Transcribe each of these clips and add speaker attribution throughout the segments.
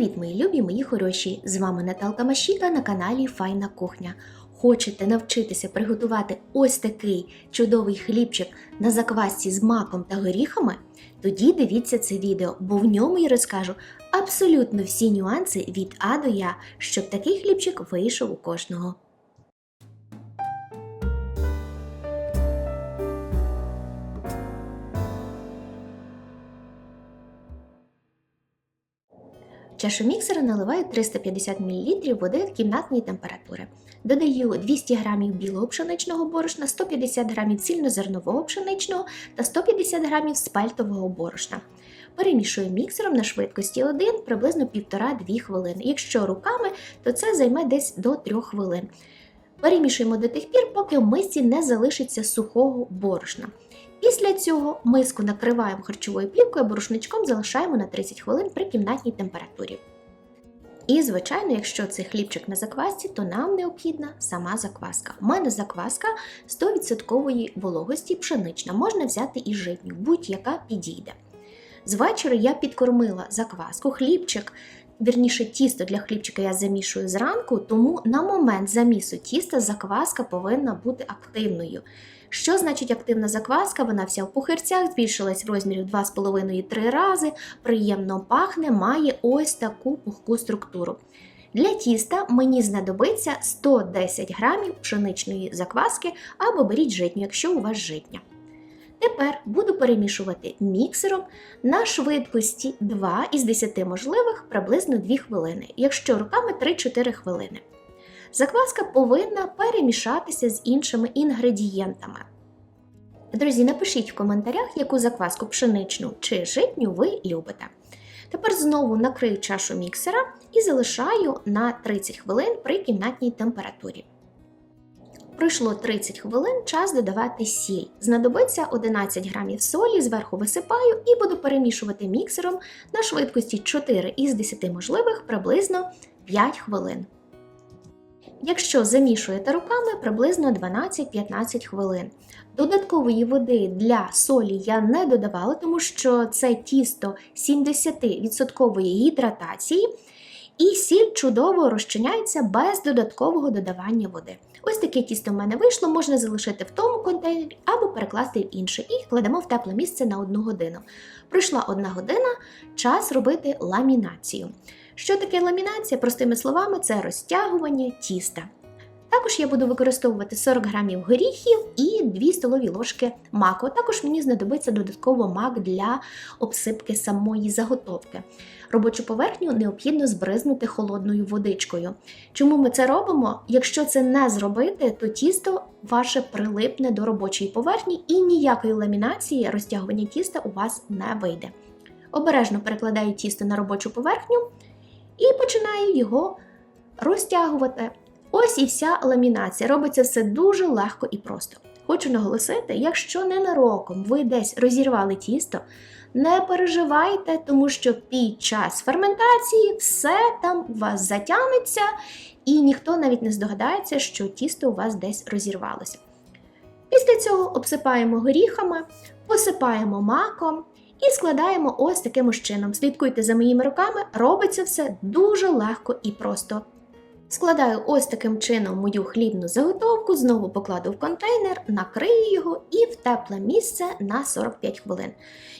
Speaker 1: Привіт, мої любі, мої хороші! З вами Наталка Машіка на каналі Файна Кухня. Хочете навчитися приготувати ось такий чудовий хлібчик на заквасці з маком та горіхами? Тоді дивіться це відео, бо в ньому я розкажу абсолютно всі нюанси від А до Я, щоб такий хлібчик вийшов у кожного. Чашу міксера наливаю 350 мл води кімнатної температури. Додаю 200 г білого пшеничного борошна, 150 г цільнозернового пшеничного та 150 г спальтового борошна. Перемішую міксером на швидкості 1 приблизно 1,5-2 хвилини. Якщо руками, то це займе десь до 3 хвилин. Перемішуємо до тих пір, поки в мисці не залишиться сухого борошна. Після цього миску накриваємо харчовою плівкою, або рушничком залишаємо на 30 хвилин при кімнатній температурі. І, звичайно, якщо це хлібчик на заквасці, то нам необхідна сама закваска. У мене закваска 100% вологості пшенична, можна взяти і житню, будь-яка підійде. З вечора я підкормила закваску, хлібчик, вірніше тісто для хлібчика я замішую зранку, тому на момент замісу тіста закваска повинна бути активною. Що значить активна закваска? Вона вся в пухирцях, збільшилась в розмірів 2,5-3 рази, приємно пахне, має ось таку пухку структуру. Для тіста мені знадобиться 110 грамів пшеничної закваски або беріть житню, якщо у вас житня. Тепер буду перемішувати міксером на швидкості 2 із 10 можливих приблизно 2 хвилини, якщо руками 3-4 хвилини. Закваска повинна перемішатися з іншими інгредієнтами. Друзі, напишіть в коментарях, яку закваску пшеничну чи житню ви любите. Тепер знову накрию чашу міксера і залишаю на 30 хвилин при кімнатній температурі. Пройшло 30 хвилин, час додавати сіль. Знадобиться 11 грамів солі, зверху висипаю і буду перемішувати міксером на швидкості 4 із 10 можливих приблизно 5 хвилин. Якщо замішуєте руками, приблизно 12-15 хвилин. Додаткової води для солі я не додавала, тому що це тісто 70% гідратації, і сіль чудово розчиняється без додаткового додавання води. Ось таке тісто в мене вийшло, можна залишити в тому контейнері або перекласти в інше, і кладемо в тепле місце на одну годину. Пройшла одна година, час робити ламінацію. Що таке ламінація? Простими словами, це розтягування тіста. Також я буду використовувати 40 грамів горіхів і 2 столові ложки маку. Також мені знадобиться додатково мак для обсипки самої заготовки. Робочу поверхню необхідно збризнути холодною водичкою. Чому ми це робимо? Якщо це не зробити, то тісто ваше прилипне до робочої поверхні і ніякої ламінації розтягування тіста у вас не вийде. Обережно перекладаю тісто на робочу поверхню і починаю його розтягувати. Ось і вся ламінація. Робиться все дуже легко і просто. Хочу наголосити, якщо ненароком ви десь розірвали тісто, не переживайте, тому що під час ферментації все там у вас затягнеться, і ніхто навіть не здогадається, що тісто у вас десь розірвалося. Після цього обсипаємо горіхами, посипаємо маком і складаємо ось таким чином. Слідкуйте за моїми руками, робиться все дуже легко і просто. Складаю ось таким чином мою хлібну заготовку, знову покладу в контейнер, накрию його і в тепле місце на 45 хвилин.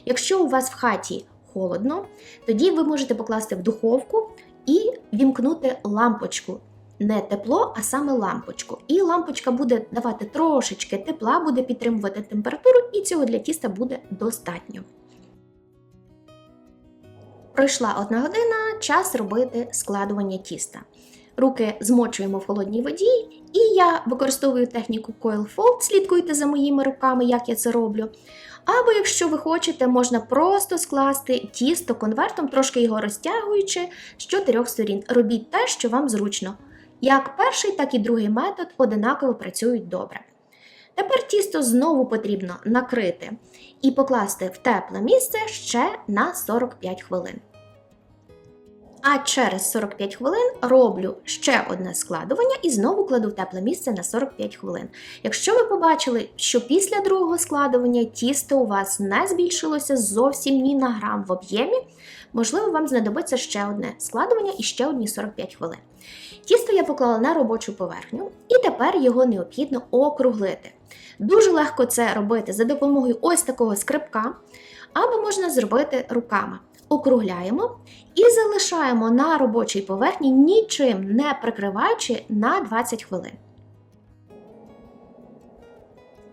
Speaker 1: Якщо у вас в хаті холодно, тоді ви можете покласти в духовку і вімкнути лампочку. Не тепло, а саме лампочку. І лампочка буде давати трошечки тепла, буде підтримувати температуру, і цього для тіста буде достатньо. Пройшла одна година, час робити складування тіста. Руки змочуємо в холодній воді, і я використовую техніку Coil Fold, слідкуйте за моїми руками, як я це роблю. Або, якщо ви хочете, можна просто скласти тісто конвертом, трошки його розтягуючи з чотирьох сторін. Робіть те, що вам зручно. Як перший, так і другий метод одинаково працюють добре. Тепер тісто знову потрібно накрити і покласти в тепле місце ще на 45 хвилин. А через 45 хвилин роблю ще одне складування і знову кладу в тепле місце на 45 хвилин. Якщо ви побачили, що після другого складування тісто у вас не збільшилося зовсім ні на грам в об'ємі, можливо, вам знадобиться ще одне складування і ще одні 45 хвилин. Тісто я поклала на робочу поверхню, і тепер його необхідно округлити. Дуже легко це робити за допомогою ось такого скрипка, або можна зробити руками. Округляємо і залишаємо на робочій поверхні, нічим не прикриваючи на 20 хвилин.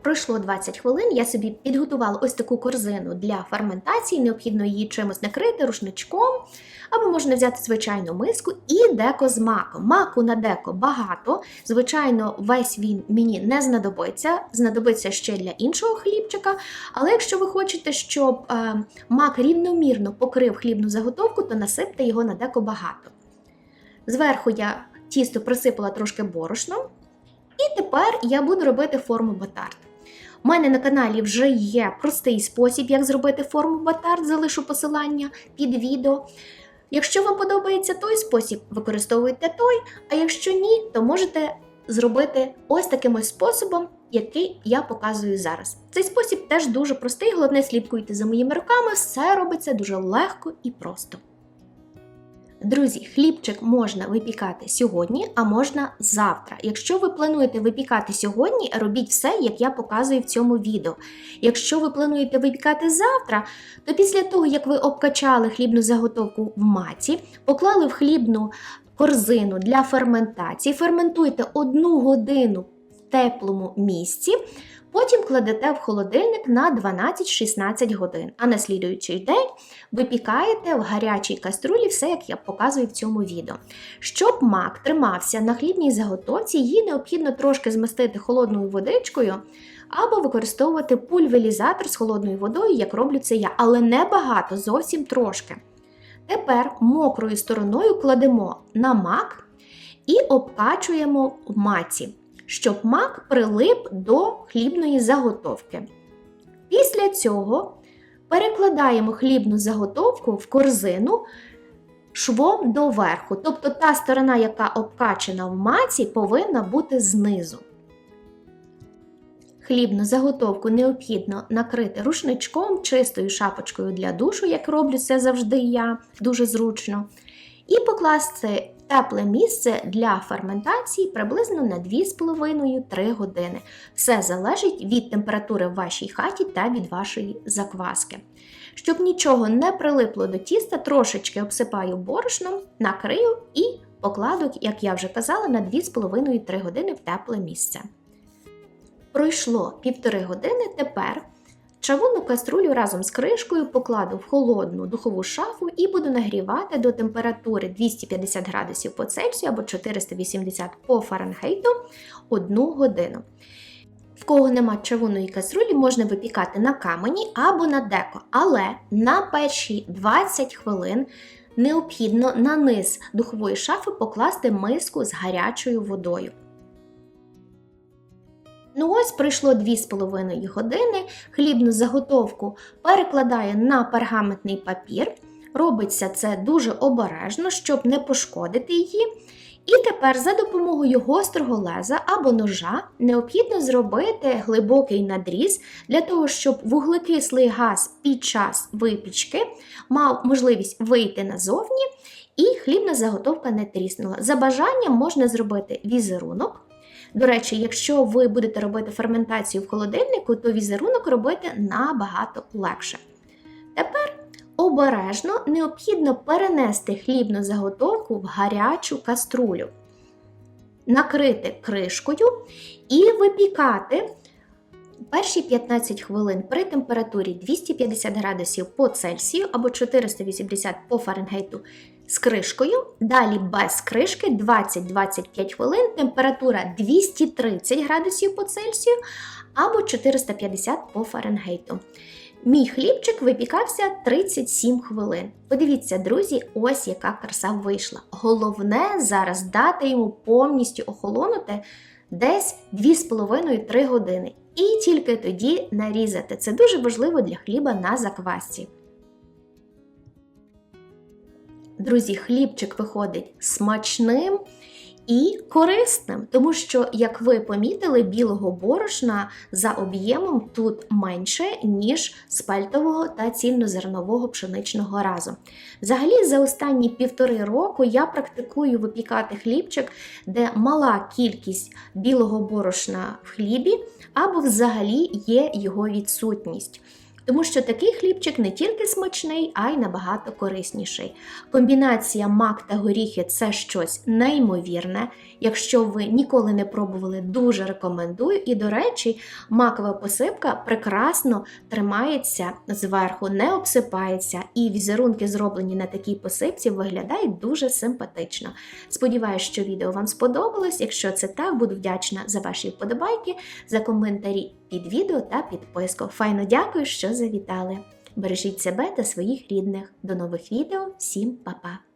Speaker 1: Пройшло 20 хвилин, я собі підготувала ось таку корзину для ферментації, необхідно її чимось накрити рушничком, або можна взяти звичайну миску і деко з маком. Маку на деко багато. Звичайно, весь він мені не знадобиться, знадобиться ще для іншого хлібчика. Але якщо ви хочете, щоб е, мак рівномірно покрив хлібну заготовку, то насипте його на деко багато. Зверху я тісто присипала трошки борошном. І тепер я буду робити форму батард. У мене на каналі вже є простий спосіб, як зробити форму батард, залишу посилання під відео. Якщо вам подобається той спосіб, використовуйте той, а якщо ні, то можете зробити ось таким ось способом, який я показую зараз. Цей спосіб теж дуже простий, головне слідкуйте за моїми руками, все робиться дуже легко і просто. Друзі, хлібчик можна випікати сьогодні, а можна завтра. Якщо ви плануєте випікати сьогодні, робіть все, як я показую в цьому відео. Якщо ви плануєте випікати завтра, то після того, як ви обкачали хлібну заготовку в маці, поклали в хлібну корзину для ферментації, ферментуйте одну годину теплому місці. Потім кладете в холодильник на 12-16 годин, а на слідуючий день випікаєте в гарячій каструлі все, як я показую в цьому відео. Щоб мак тримався на хлібній заготовці, її необхідно трошки змастити холодною водичкою або використовувати пульверізатор з холодною водою, як роблю це я, але не багато, зовсім трошки. Тепер мокрою стороною кладемо на мак і обкачуємо в маці щоб мак прилип до хлібної заготовки. Після цього перекладаємо хлібну заготовку в корзину швом доверху. Тобто та сторона, яка обкачена в маці, повинна бути знизу. Хлібну заготовку необхідно накрити рушничком, чистою шапочкою для душу, як роблю це завжди я, дуже зручно. І покласти тепле місце для ферментації приблизно на 2,5-3 години. Все залежить від температури в вашій хаті та від вашої закваски. Щоб нічого не прилипло до тіста, трошечки обсипаю борошном, накрию і покладу, як я вже казала, на 2,5-3 години в тепле місце. Пройшло півтори години, тепер Чавунну каструлю разом з кришкою покладу в холодну духову шафу і буду нагрівати до температури 250 градусів по Цельсію або 480 по Фаренгейту 1 годину. В кого нема чавунної каструлі, можна випікати на камені або на деко, але на перші 20 хвилин необхідно на низ духової шафи покласти миску з гарячою водою. Ну ось пройшло 2,5 години, хлібну заготовку перекладаю на пергаментний папір. Робиться це дуже обережно, щоб не пошкодити її. І тепер за допомогою гострого леза або ножа необхідно зробити глибокий надріз для того, щоб вуглекислий газ під час випічки мав можливість вийти назовні, і хлібна заготовка не тріснула. За бажанням можна зробити візерунок. До речі, якщо ви будете робити ферментацію в холодильнику, то візерунок робити набагато легше. Тепер обережно необхідно перенести хлібну заготовку в гарячу каструлю, накрити кришкою і випікати перші 15 хвилин при температурі 250 градусів по Цельсію або 480 по Фаренгейту з кришкою, далі без кришки 20-25 хвилин, температура 230 градусів по Цельсію або 450 по Фаренгейту. Мій хлібчик випікався 37 хвилин. Подивіться, друзі, ось яка краса вийшла. Головне зараз дати йому повністю охолонути десь 2,5-3 години. І тільки тоді нарізати. Це дуже важливо для хліба на заквасці. Друзі, хлібчик виходить смачним і корисним, тому що, як ви помітили, білого борошна за об'ємом тут менше, ніж спальтового та цільнозернового пшеничного разом. Взагалі, за останні півтори року я практикую випікати хлібчик, де мала кількість білого борошна в хлібі, або взагалі є його відсутність. Тому що такий хлібчик не тільки смачний, а й набагато корисніший. Комбінація мак та горіхи це щось неймовірне. Якщо ви ніколи не пробували, дуже рекомендую. І, до речі, макова посипка прекрасно тримається зверху, не обсипається, і візерунки, зроблені на такій посипці, виглядають дуже симпатично. Сподіваюсь, що відео вам сподобалось. Якщо це так, буду вдячна за ваші вподобайки, за коментарі під відео та підписку. Файно дякую, що завітали. Бережіть себе та своїх рідних. До нових відео, всім па-па!